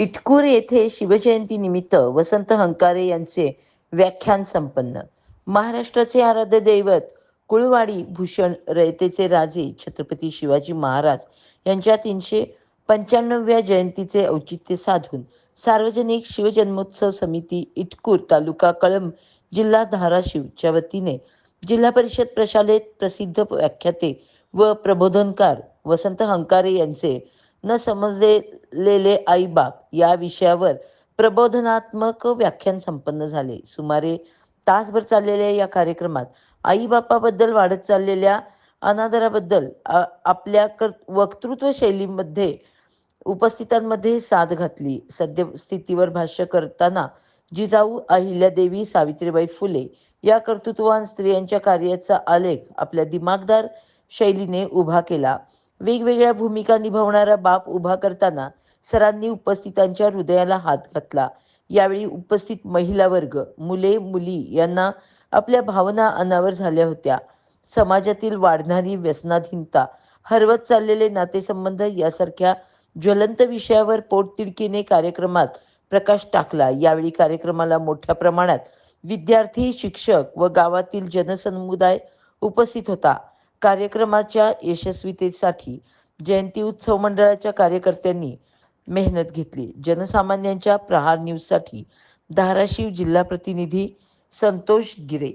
इटकूर येथे शिवजयंती निमित्त वसंत हंकारे यांचे व्याख्यान संपन्न. महाराष्ट्राचे आराध्य दैवत कुळवाडी भूषण रयतेचे राजे छत्रपती शिवाजी महाराज यांच्या तीनशे पंच्याण्णव्या जयंतीचे औचित्य साधून सार्वजनिक शिवजन्मोत्सव समिती इटकूर तालुका कळंब जिल्हा धाराशिवच्या वतीने जिल्हा परिषद प्रशालेत प्रसिद्ध व्याख्याते व प्रबोधनकार वसंत हंकारे यांचे न समजलेले आईबाप या विषयावर प्रबोधनात्मक व्याख्यान संपन्न झाले. सुमारे तासभर चाललेल्या या कार्यक्रमात आईबापाबद्दल वाढत चाललेल्या अनादराबद्दल आपल्या कर वक्तृत्व शैलीमध्ये उपस्थितांमध्ये साथ घातली. सद्यस्थितीवर भाष्य करताना जिजाऊ अहिल्यादेवी सावित्रीबाई फुले या कर्तृत्ववान स्त्रियांच्या कार्याचा आलेख आपल्या दिमागदार शैलीने उभा केला. वेगवेगळ्या भूमिका निभावणारा बाप उभा करताना सरांनी उपस्थितांच्या हृदयाला हात घातला. यावेळी उपस्थित महिला वर्ग मुले मुली यांना आपल्या भावना अनावर झाल्या होत्या. समाजातील वाढणारी व्यसनाधीनता हरवत चाललेले नातेसंबंध यासारख्या ज्वलंत विषयावर पोटतिडकीने कार्यक्रमात प्रकाश टाकला. यावेळी कार्यक्रमाला मोठ्या प्रमाणात विद्यार्थी शिक्षक व गावातील जनसमुदाय उपस्थित होता. कार्यक्रमाच्या यशस्वीतेसाठी जयंती उत्सव मंडळाच्या कार्यकर्त्यांनी मेहनत घेतली. जनसामान्यांच्या प्रहार न्यूजसाठी धाराशिव जिल्हा प्रतिनिधी संतोष गिरे